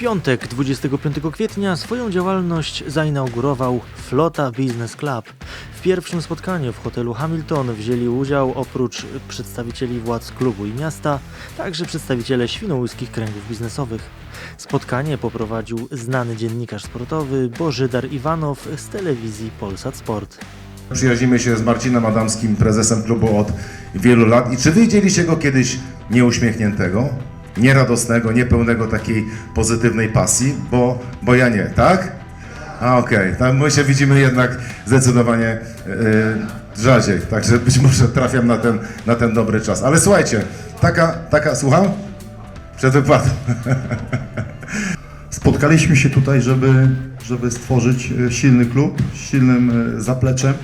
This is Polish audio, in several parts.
piątek 25 kwietnia swoją działalność zainaugurował Flota Business Club. W pierwszym spotkaniu w hotelu Hamilton wzięli udział oprócz przedstawicieli władz klubu i miasta, także przedstawiciele świnoujskich kręgów biznesowych. Spotkanie poprowadził znany dziennikarz sportowy Bożydar Iwanow z telewizji Polsat Sport. Przyjaźnimy się z Marcinem Adamskim, prezesem klubu od wielu lat. I czy widzieliście go kiedyś nieuśmiechniętego, nieradosnego, niepełnego takiej pozytywnej pasji? Bo, bo ja nie, tak? A okej, tam my się widzimy jednak zdecydowanie yy, rzadziej, także być może trafiam na ten, na ten dobry czas. Ale słuchajcie, taka, taka, słucham? Przed wykładem. Spotkaliśmy się tutaj, żeby, żeby stworzyć e, silny klub z silnym zapleczem,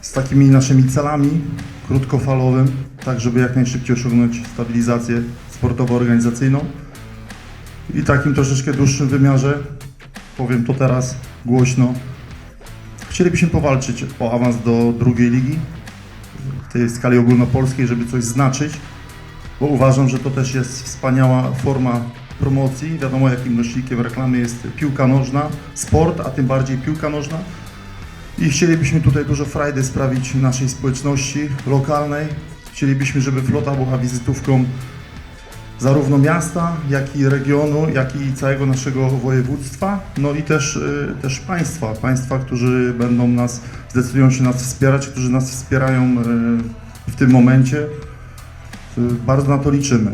z takimi naszymi celami krótkofalowym, tak żeby jak najszybciej osiągnąć stabilizację sportowo-organizacyjną i takim troszeczkę dłuższym wymiarze, powiem to teraz głośno, chcielibyśmy powalczyć o awans do drugiej ligi w tej skali ogólnopolskiej, żeby coś znaczyć, bo uważam, że to też jest wspaniała forma promocji. Wiadomo, jakim nośnikiem reklamy jest piłka nożna, sport, a tym bardziej piłka nożna. I chcielibyśmy tutaj dużo frajdy sprawić naszej społeczności lokalnej. Chcielibyśmy, żeby flota była wizytówką zarówno miasta, jak i regionu, jak i całego naszego województwa, no i też, y, też państwa, państwa, którzy będą nas, zdecydują się nas wspierać, którzy nas wspierają y, w tym momencie. Y, Bardzo na to liczymy.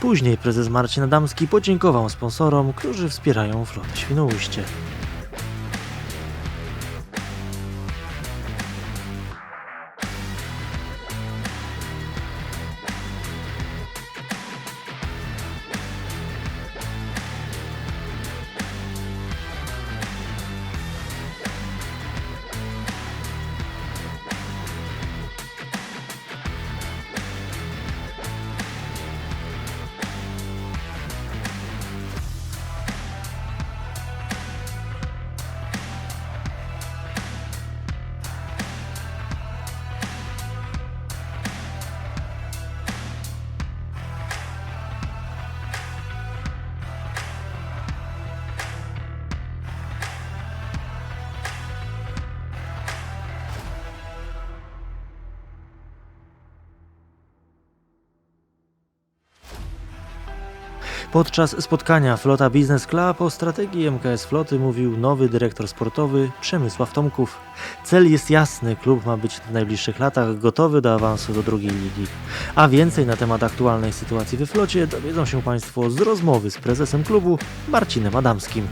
Później prezes Marcin Adamski podziękował sponsorom, którzy wspierają flotę Świnoujście. Podczas spotkania Flota Business Club o strategii MKS Floty mówił nowy dyrektor sportowy Przemysław Tomków. Cel jest jasny, klub ma być w najbliższych latach gotowy do awansu do drugiej ligi. A więcej na temat aktualnej sytuacji we flocie dowiedzą się Państwo z rozmowy z prezesem klubu Marcinem Adamskim.